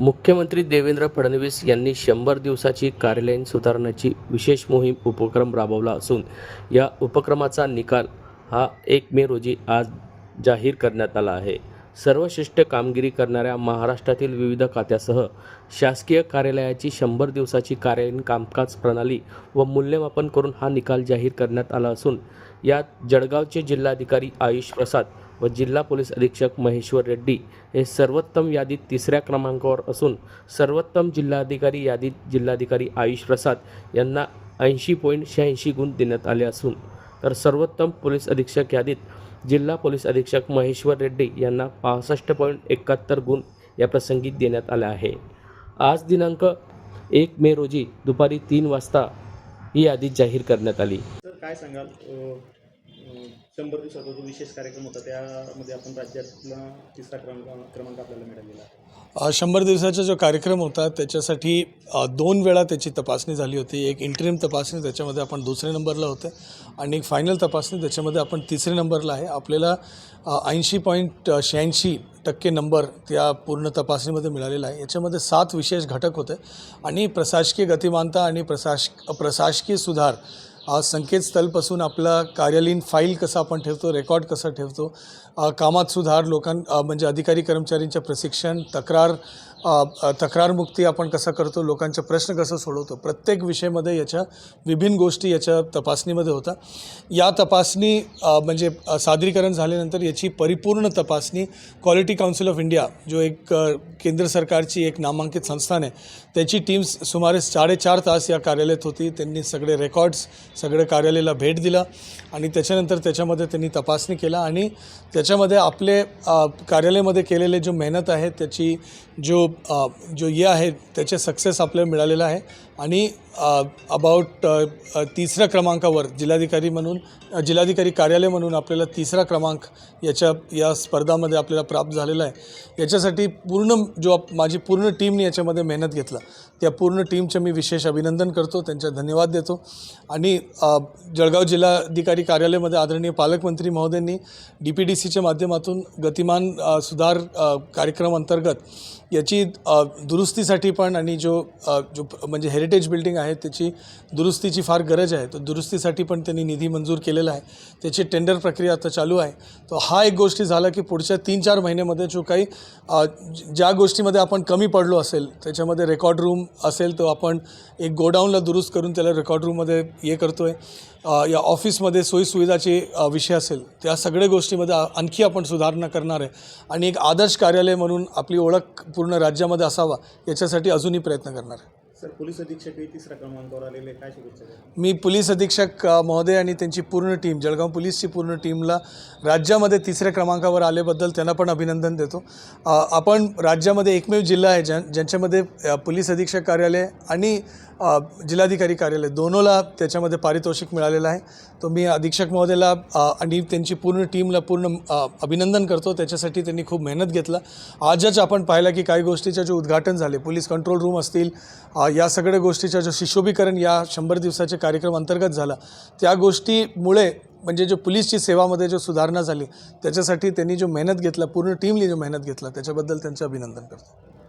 मुख्यमंत्री देवेंद्र फडणवीस यांनी शंभर दिवसाची कार्यालयीन सुधारण्याची विशेष मोहीम उपक्रम राबवला असून या उपक्रमाचा निकाल हा एक मे रोजी आज जाहीर करण्यात आला आहे. सर्वश्रेष्ठ कामगिरी करणाऱ्या महाराष्ट्रातील विविध खात्यासह शासकीय कार्यालयाची शंभर दिवसाची कार्यालयीन कामकाज प्रणाली व मूल्यमापन करून हा निकाल जाहीर करण्यात आला असून यात जळगावचे जिल्हाधिकारी आयुष प्रसाद व जिल्हा पोलीस अधीक्षक महेश्वर रेड्डी हे सर्वोत्तम यादीत तिसऱ्या क्रमांकावर असून सर्वोत्तम जिल्हाधिकारी यादीत जिल्हाधिकारी आयुष प्रसाद यांना ऐंशी पॉईंट शहाऐंशी गुण देण्यात आले असून तर सर्वोत्तम पोलीस अधीक्षक यादीत जिल्हा पोलीस अधीक्षक महेश्वर रेड्डी यांना पासष्ट पॉईंट एकाहत्तर गुण या प्रसंगी देण्यात आले आहे. आज दिनांक एक मे रोजी दुपारी तीन वाजता ही यादी जाहीर करण्यात आली. सर काय सांगाल? शंभर दिवसाचा जो विशेष कार्यक्रम होता त्यामध्ये आपण राज्यातला तिसरा क्रमांक क्रमांक आपल्याला मिळालेला आहे. शंभर दिवसाचा जो कार्यक्रम होता त्याच्यासाठी दोन वेळा त्याची तपासणी झाली होती. एक इंटरिम तपासणी त्याच्यामध्ये आपण दुसऱ्या नंबरला होते. आणि एक फायनल तपासणी त्याच्यामध्ये आपण तिसऱ्या नंबरला आहे. आपल्याला ऐंशी पॉईंट शहाऐंशी टक्के नंबर त्या पूर्ण तपासणीमध्ये मिळालेला आहे. याच्यामध्ये सात विशेष घटक होते. आणि प्रशासकीय गतिमानता आणि प्रशास प्रशासकीय सुधार आज संकेतस्थळपासून आपला कार्यालयीन फाईल कसं आपण ठेवतो रेकॉर्ड कसं ठेवतो कामात सुधार लोकां म्हणजे अधिकारी कर्मचाऱ्यांच्या प्रशिक्षण तक्रार तक्रारमुक्ती आपण कसं करतो लोकांचे प्रश्न कसं सोडवतो प्रत्येक विषयामध्ये याच्या विभिन्न गोष्टी याच्या तपासणीमध्ये होता. या तपासणी म्हणजे सादरीकरण झाल्यानंतर याची परिपूर्ण तपासणी क्वालिटी काउन्सिल ऑफ इंडिया जो एक केंद्र सरकारची एक नामांकित संस्थान आहे त्याची टीम्स सुमारे साडेचार तास या कार्यालयात होती. त्यांनी सगळे रेकॉर्ड्स सगळे कार्यालयाला भेट दिला आणि त्याच्यानंतर त्याच्यामध्ये त्यांनी तपासणी केला आणि त्याच्यामध्ये आपले कार्यालयामध्ये केलेले जो मेहनत आहे त्याची जो जो ये आहे त्याचे सक्सेस आपल्याला मिळालेला आहे. आणि अबाउट तिसऱ्या क्रमांकावर जिल्हाधिकारी म्हणून जिल्हाधिकारी कार्यालय म्हणून आपल्याला तिसरा क्रमांक याच्या या स्पर्धामध्ये आपल्याला प्राप्त झालेला आहे. याच्यासाठी पूर्ण जो माझी पूर्ण टीमने याच्यामध्ये मेहनत घेतला. त्या पूर्ण टीमचे मी विशेष अभिनंदन करतो त्यांच्या धन्यवाद देतो. आणि जळगाव जिल्हाधिकारी कार्यालयामध्ये आदरणीय पालकमंत्री महोदयांनी डी पी डी सीच्या माध्यमातून गतिमान सुधार कार्यक्रम अंतर्गत याची दुरुस्तीसाठी पण आणि जो जो म्हणजे हेरिटेज बिल्डिंग आहे त्याची दुरुस्तीची फार गरज आहे. तर दुरुस्तीसाठी पण त्यांनी निधी मंजूर केलेला आहे. त्याची टेंडर प्रक्रिया आता चालू आहे. तर हा एक गोष्टी झाला की पुढच्या तीन चार महिन्यामध्ये जो काही ज्या गोष्टीमध्ये आपण कमी पडलो असेल त्याच्यामध्ये रेकॉर्ड रूम असेल तर आपण एक गोडाऊनला दुरुस्त करून त्याला रेकॉर्ड रूममध्ये हे करतो आहे या ऑफिसमध्ये सोयीसुविधाचे विषय असेल त्या सगळ्या गोष्टीमध्ये आणखी आपण सुधारणा करणार आहे. आणि एक आदर्श कार्यालय म्हणून आपली ओळख पूर्ण राज्यामध्ये असावा याच्यासाठी अजूनही प्रयत्न करणार आहे. सर पोलीस अधीक्षकही तिसऱ्या क्रमांकावर आलेले काय शुभेच्छा मी पोलीस अधीक्षक अ, महोदय आणि त्यांची पूर्ण टीम जळगाव पोलीसची पूर्ण टीमला राज्यामध्ये तिसऱ्या क्रमांकावर आल्याबद्दल त्यांना पण अभिनंदन देतो. अ, आपण राज्यामध्ये एकमेव जिल्हा आहे ज्या ज्यांच्यामध्ये अ, पोलीस अधीक्षक कार्यालय आणि अ, जिल्हाधिकारी कार्यालय दोनोला त्याच्यामध्ये पारितोषिक मिळालेलं आहे. तो मी अधीक्षक महोदयाला अ, आणि त्यांची पूर्ण टीमला पूर्ण अ, अभिनंदन करतो. त्याच्यासाठी त्यांनी खूप मेहनत घेतला. आजच आपण पाहिलं की काही गोष्टीच्या जे उद्घाटन झाले पोलीस कंट्रोल रूम असतील अ, या सगळ्या गोष्टीच्या जो शिशोभीकरण या शंभर दिवसाचे कार्यक्रम अंतर्गत झाला त्या गोष्टीमुळे म्हणजे जो पोलीसची सेवामध्ये जो सुधारणा झाली त्याच्यासाठी त्यांनी जो मेहनत घेतला पूर्ण टीमने जो मेहनत घेतला त्याच्याबद्दल त्यांचं अभिनंदन करतो.